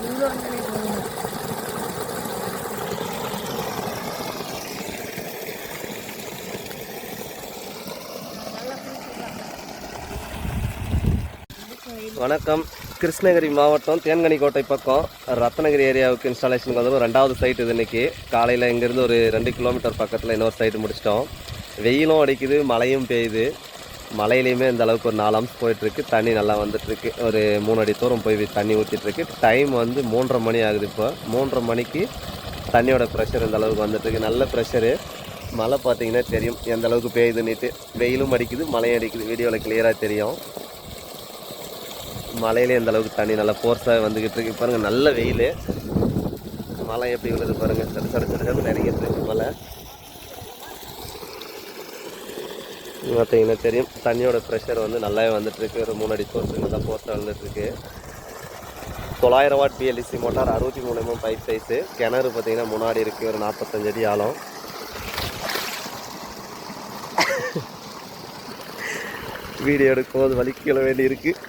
வணக்கம். கிருஷ்ணகிரி மாவட்டம் தேன்கனிக்கோட்டை பக்கம் ரத்னகிரி ஏரியாவுக்கு இன்ஸ்டாலேஷனுக்கு வந்து ரெண்டாவது சைட் இது இன்னைக்கு. காலையில் இங்கேருந்து ஒரு ரெண்டு கிலோமீட்டர் பக்கத்தில் இன்னொரு சைட்டு முடிச்சிட்டோம். வெயிலும் அடிக்குது மழையும் பெய்யுது. மலையிலையுமே இந்த அளவுக்கு ஒரு நாலு அம்சம் போயிட்டுருக்கு. தண்ணி நல்லா வந்துட்டுருக்கு. ஒரு மூணு அடி தூரம் போய் தண்ணி ஊற்றிட்டுருக்கு டைம் வந்து மூன்றரை மணி ஆகுது இப்போ. மூன்றரை மணிக்கு தண்ணியோட ப்ரெஷர் இந்த அளவுக்கு வந்துட்டுருக்கு. நல்ல ப்ரெஷரு மழை பார்த்தீங்கன்னா தெரியும். எந்த அளவுக்கு பெய்யுதுன்னுட்டு வெயிலும் அடிக்குது மழையும் அடிக்குது. வீடியோவில் கிளியராக தெரியும். மலையிலே எந்த அளவுக்கு தண்ணி நல்லா ஃபோர்ஸாக வந்துக்கிட்டு இருக்கு பாருங்கள் நல்ல வெயில். மழை எப்படி விழுது பாருங்க. சடு சடு சடு சடு இருக்கு மழை. பார்த்தீங்கன்னா தெரியும். தண்ணியோட ப்ரெஷர் வந்து நல்லாவே வந்துட்டுருக்கு. ஒரு மூணு அடி ஃபோர்ஸ் நல்லா ஃபோர்ஸாக தொள்ளாயிரம் வாட் பிஎல்இசி மோட்டார் அறுபத்தி மூணு எம்எம் பைப் சைஸு கிணறு பார்த்தீங்கன்னா முன்னாடி இருக்குது ஒரு நாற்பத்தஞ்சு அடி ஆழம். வீடியோ எடுக்கும்போது வலிக்கல வேண்டி இருக்குது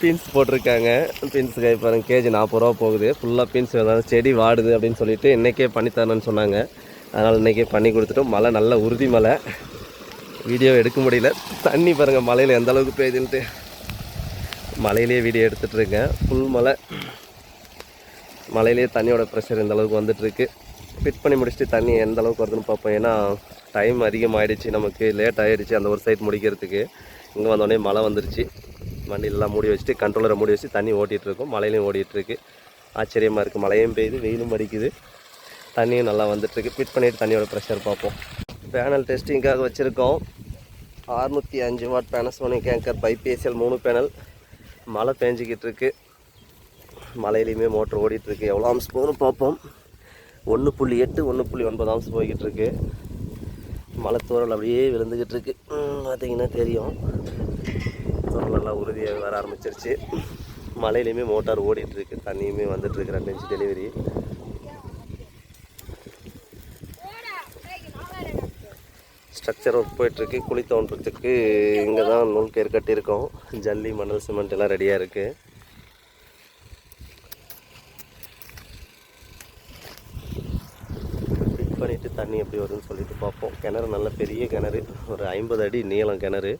பீன்ஸ் போட்டிருக்காங்க. பீன்ஸ் கை பாருங்க. கேஜி நாற்பது ரூபா போகுது. ஃபுல்லாக பீன்ஸ் ஏதாவது செடி வாடுது அப்படின்னு சொல்லிட்டு இன்றைக்கே பண்ணித்தரணும்னு சொன்னாங்க. அதனால் இன்றைக்கே பண்ணி கொடுத்துட்டோம். மழை நல்ல உறுதி மழை. வீடியோ எடுக்க முடியல. தண்ணி பாருங்கள் மலையில் எந்த அளவுக்கு பெய்யுதுன்ட்டு. மலையிலேயே வீடியோ எடுத்துகிட்டு இருக்கேன். ஃபுல் மழை. மலையிலேயே தண்ணியோட ப்ரெஷர் இந்த அளவுக்கு வந்துட்டுருக்கு. ஃபிட் பண்ணி முடிச்சுட்டு தண்ணி எந்த அளவுக்கு வருதுன்னு பார்ப்போம். ஏன்னா டைம் அதிகமாகிடுச்சு நமக்கு. லேட் ஆகிடுச்சு அந்த ஒரு சைட் முடிக்கிறதுக்கு. இங்கே வந்தோடனே மழை வந்துருச்சு. வண்டியிலலாம் மூடி வச்சுட்டு கண்ட்ரோலரை மூடி வச்சு தண்ணி ஓட்டிகிட்டு மலையிலையும் மழையிலையும் ஆச்சரியமாக இருக்குது மழையும் பெய்யுது வெயிலும் அடிக்குது. தண்ணியும் நல்லா வந்துட்டுருக்கு. ஃபிட் பண்ணிவிட்டு தண்ணியோட ப்ரெஷர் பார்ப்போம். பேனல் டெஸ்டிங்காக வச்சுருக்கோம். அறுநூற்றி அஞ்சு வாட் பேனசோனிக் கேங்கர் பைபிஎஸ்எல் மூணு பேனல் மழை பேஞ்சிக்கிட்டு இருக்கு மலையிலையுமே மோட்டர் ஓடிட்டுருக்கு. எவ்வளோ ஆம்ஸ் போகணும் பார்ப்போம். ஒன்று புள்ளி எட்டு ஒன்று புள்ளி ஒன்பது ஆம்ஸ் போய்கிட்டு இருக்கு மலை தூரல் அப்படியே விழுந்துக்கிட்டு இருக்கு பார்த்தீங்கன்னா தெரியும். தூரல் நல்லா உறுதியாக வர ஆரம்பிச்சிருச்சு. மலையிலையுமே மோட்டார் ஓடிட்டுருக்கு. தண்ணியுமே வந்துட்டுருக்கு. ரெண்டு இன்ச்சு டெலிவரி ஸ்ட்ரக்சர் ஒர்க் போயிட்டுருக்கு குழி தோன்றதுக்கு இங்கே தான் நூல் கயிறு கட்டியிருக்கோம். ஜல்லி மணல் சிமெண்ட் எல்லாம் ரெடியாக இருக்குது ஃபிட் பண்ணிவிட்டு தண்ணி எப்படி வருதுன்னு சொல்லிட்டு பார்ப்போம். கிணறு நல்ல பெரிய கிணறு ஒரு ஐம்பது அடி நீளம் கிணறு.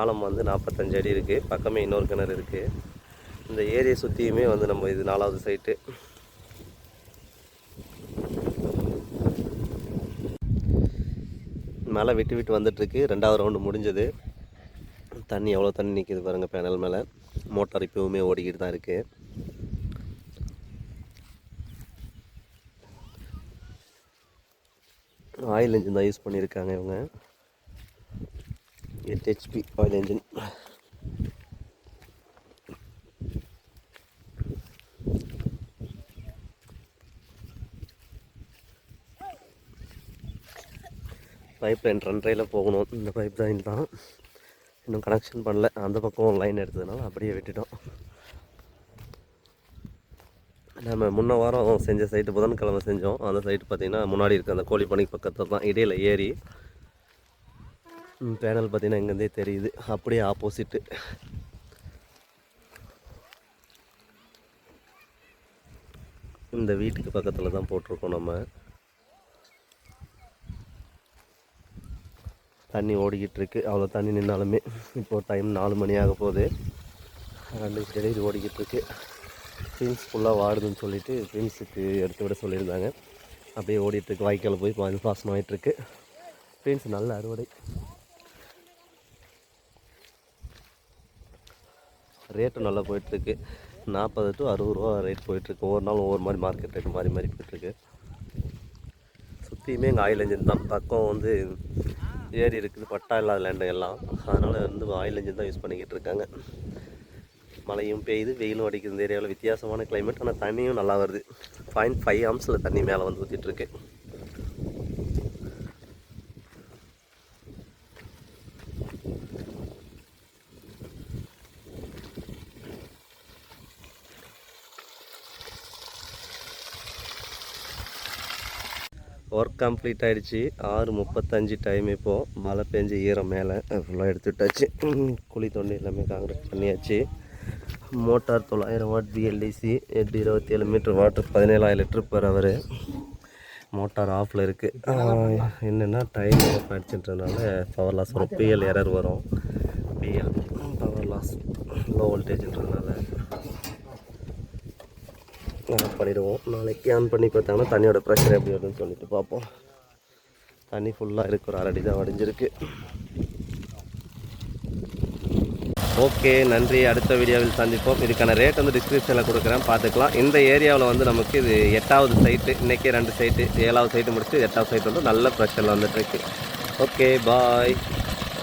ஆழம் வந்து நாற்பத்தஞ்சு அடி இருக்குது பக்கமே இன்னொரு கிணறு இருக்குது இந்த ஏரியை சுற்றியுமே வந்து நம்ம இது நாலாவது சைட்டு மேலே விட்டு விட்டு வந்துட்டுருக்கு. ரெண்டாவது ரவுண்டு முடிஞ்சது. தண்ணி எவ்வளோ தண்ணி நிற்கிது பாருங்கள் பேனல் மேலே. மோட்டார் இப்போவுமே ஓடிக்கிட்டு தான் இருக்குது ஆயில் இன்ஜின் தான் யூஸ் பண்ணியிருக்காங்க இவங்க. எட்டு HP oil engine pipe line ரெண்டரையில் போகணும். இந்த பைப் லைன் தான் இன்னும் கனெக்ஷன் பண்ணல. அந்த பக்கம் லைன் எடுத்ததுனால அப்படியே விட்டுட்டோம். நம்ம முன்ன வாரம் செஞ்ச சைட்டு புதன்கிழமை செஞ்சோம். அந்த சைட்டு பார்த்திங்கன்னா முன்னாடி இருக்க அந்த கோழிப்பணிக்கு பக்கத்தில் தான் இடையில ஏரி பேனல் பார்த்திங்கன்னா இங்கேருந்தே தெரியுது. அப்படியே ஆப்போசிட்டு இந்த வீட்டுக்கு பக்கத்தில் தான் போட்டிருக்கோம் நம்ம. தண்ணி ஓடிக்கிட்டு இருக்குது அவ்வளோ தண்ணி நின்னாலுமே இப்போது டைம் நாலு மணி ஆக போகுது. ரெண்டு டெலிவரி ஓடிக்கிட்டு இருக்கு பீன்ஸ் ஃபுல்லாக வாடுதுன்னு சொல்லிட்டு பீன்ஸுக்கு எடுத்து விட சொல்லியிருந்தாங்க. அப்படியே ஓடிட்டுருக்கு வாய்க்கால் போய் பாதி பாசனம் ஆகிட்டுருக்கு பீன்ஸ் நல்ல அறுவடை. ரேட்டும் நல்லா போயிட்டுருக்கு. நாற்பது டு அறுபது ரூபா ரேட் போயிட்டுருக்கு. ஒவ்வொரு நாளும் ஒவ்வொரு மாதிரி மார்க்கெட் ரேட் மாறி மாறி போயிட்டுருக்கு. சுற்றியுமே எங்கள் ஆயில் இன்ஜின் தான். பக்கம் வந்து ஏரி இருக்குது பட்டா இல்லாத லேண்டு எல்லாம். அதனால் வந்து ஆயில் இன்ஜின் தான் யூஸ் பண்ணிக்கிட்டு இருக்காங்க. மழையும் பெய்யுது வெயிலும் அடிக்குது. இந்த ஏரியாவில் வித்தியாசமான கிளைமேட் ஆனால் தண்ணியும் நல்லா வருது. பாயிண்ட் ஃபைவ் ஆம்ஸில் தண்ணி மேலே வந்து ஊற்றிட்டுருக்கு ஒர்க் கம்ப்ளீட் ஆகிடுச்சி ஆறு முப்பத்தஞ்சு டைம் இப்போது மழை பெஞ்சு ஈரம் மேலே. ஃபுல்லாக எடுத்துட்டாச்சு குழி தோண்டி எல்லாமே காங்கிரீட் பண்ணியாச்சு. மோட்டார் தொள்ளாயிரம் வாட் பிஎல்டிசி எட்டு இருபத்தி ஏழு மீட்டர் வாட்டர் பதினேழாயிரம் லிட்டர் பெர் அவர் மோட்டார் ஆஃபில் இருக்குது என்னென்னா டைம் ஆஃப் ஆகிடுச்சுன்றதுனால பவர் லாஸ் வரும். பிஎல் எரர் வரும். பிஎல் பவர் லாஸ் லோ வோல்டேஜ்ன்றதுனால ஆஃப் பண்ணிவிடுவோம் நாளைக்கு ஆன் பண்ணி பார்த்தாங்கன்னா தண்ணியோட ப்ரெஷர் எப்படி வருதுன்னு சொல்லிட்டு பார்ப்போம். தண்ணி ஃபுல்லாக இருக்கு. ஒரு அரடி தான் வடிஞ்சிருக்கு. ஓகே நன்றி. அடுத்த வீடியோவில் சந்திப்போம். இதுக்கான ரேட் வந்து டிஸ்கிரிப்ஷனில் கொடுக்குறேன். பார்த்துக்கலாம். இந்த ஏரியாவில் வந்து நமக்கு இது எட்டாவது சைட்டு இன்றைக்கே ரெண்டு சைட்டு ஏழாவது சைட்டு முடிச்சு எட்டாவது சைட்டு வந்து நல்ல ப்ரெஷரில் வந்துட்டுருக்கு ஓகே பாய்